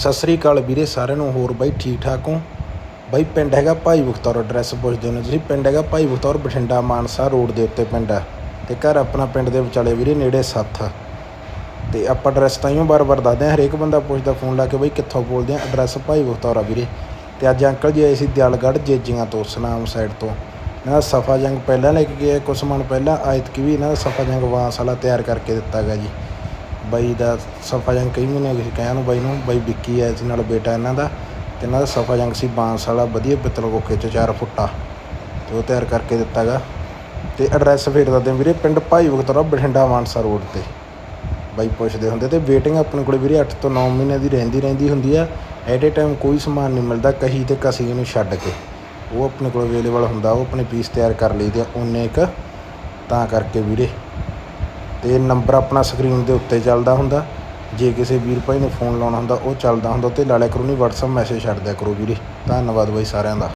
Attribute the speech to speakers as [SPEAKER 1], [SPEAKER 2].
[SPEAKER 1] ਸਤਿ ਸ੍ਰੀ ਅਕਾਲ ਵੀਰੇ, ਸਾਰਿਆਂ ਨੂੰ ਹੋਰ ਬਾਈ ਠੀਕ ਠਾਕ ਹੋ? ਬਾਈ ਪਿੰਡ ਹੈਗਾ ਭਾਈ ਬਖਤੌਰ ਐਡਰੈਸ ਪੁੱਛਦੇ ਹੋ ਤੁਸੀਂ। ਪਿੰਡ ਹੈਗਾ ਭਾਈ ਬਖਤੌਰ, ਬਠਿੰਡਾ, ਮਾਨਸਾ ਰੋਡ ਦੇ ਉੱਤੇ ਪਿੰਡ ਆ। ਤੇ ਘਰ ਆਪਣਾ ਪਿੰਡ ਦੇ ਵਿਚਾਲੇ ਵੀਰੇ ਨੇੜੇ ਸੱਥ ਤੇ ਆਪਾਂ ਐਡਰੈਸ ਤਾਂ ਹੀ ਬਾਰ-ਬਾਰ ਦੱਸਦੇ ਹਾਂ, ਹਰੇਕ ਬੰਦਾ ਪੁੱਛਦਾ ਫੋਨ ਲਾ ਕੇ ਬਈ ਕਿੱਥੋਂ ਬੋਲਦੇ ਆ। ਐਡਰੈਸ ਭਾਈ ਬਖਤੌਰ ਆ ਵੀਰੇ। ਤੇ ਅੱਜ ਅੰਕਲ ਜੀ ਆਏ ਸੀ ਦਿਆਲਗੜ੍ਹ, ਜੇਜੀਆਂ ਤੋਂ, ਸਨਾਮ ਸਾਈਡ ਤੋਂ। ਇਹਨਾਂ ਦਾ ਸਫਾ ਜੰਗ ਪਹਿਲਾਂ ਲੈ ਕੇ ਗਏ ਕੁਛ ਸਮਾਨ ਪਹਿਲਾਂ ਆਇਤਕੀ ਵੀ ਇਹਨਾਂ ਦਾ ਸਫਾ ਜੰਗ ਵਾਂਸ ਵਾਲਾ ਤਿਆਰ ਕਰਕੇ ਦਿੱਤਾ ਗਿਆ ਜੀ। ਬਾਈ ਦਾ ਸਫਾਜੰਗ ਕਈ ਮਹੀਨੇ ਹੋ ਕਹਿਣ ਨੂੰ ਬਾਈ ਨੂੰ, ਬਾਈ ਵਿੱਕੀ ਆਇਆ ਸੀ ਨਾਲ ਬੇਟਾ ਇਹਨਾਂ ਦਾ, ਤੇ ਇਹਨਾਂ ਦਾ ਸਫਾਜੰਗ ਸੀ ਬਾਂਸ ਵਾਲਾ ਵਧੀਆ ਪਿੱਤਲ ਕੋਕੇ ਚ 4 ਫੁੱਟਾ, ਤੇ ਉਹ ਤਿਆਰ ਕਰਕੇ ਦਿੱਤਾ ਗਾ ਤੇ ਐਡਰੈਸ ਫੇਰ ਦੱਸਦੇ ਵੀਰੇ, ਪਿੰਡ ਭਾਈ ਬਖਤੌਰਾ, ਬਠਿੰਡਾ ਮਾਨਸਾ ਰੋਡ ਤੇ। ਬਾਈ ਪੁੱਛਦੇ ਹੁੰਦੇ ਤੇ ਵੇਟਿੰਗ ਆਪਣੇ ਕੋਲੇ ਵੀਰੇ 8 ਤੋਂ 9 ਮਹੀਨੇ ਦੀ ਰਹਿੰਦੀ ਰਹਿੰਦੀ ਹੁੰਦੀ ਆ। ਐਟ ਏ ਟਾਈਮ ਕੋਈ ਸਮਾਨ ਨਹੀਂ ਮਿਲਦਾ, ਕਹੀ ਤੇ ਕਸੀ ਨੂੰ ਛੱਡ ਕੇ। ਉਹ ਆਪਣੇ ਕੋਲ ਅਵੇਲੇਬਲ ਹੁੰਦਾ, ਉਹ ਆਪਣੇ ਪੀਸ ਤਿਆਰ ਕਰ ਲਈਦੇ ਆ ਉਨੇ ਇੱਕ। ਤਾਂ ਕਰਕੇ ਵੀਰੇ ਤੇ ਨੰਬਰ ਆਪਣਾ ਸਕਰੀਨ ਦੇ ਉੱਤੇ ਚੱਲਦਾ ਹੁੰਦਾ। ਜੇ ਕਿਸੇ ਵੀਰ ਭਾਈ ਨੇ ਫੋਨ ਲਾਉਣਾ ਹੁੰਦਾ, ਉਹ ਚੱਲਦਾ ਹੁੰਦਾ ਤੇ ਲਾ ਲਿਆ ਕਰੋ ਨਹੀਂ ਵਟਸਐਪ ਮੈਸੇਜ ਛੱਡ ਦਿਆ ਕਰੋ ਵੀਰੇ। ਧੰਨਵਾਦ ਬਾਈ ਸਾਰਿਆਂ ਦਾ।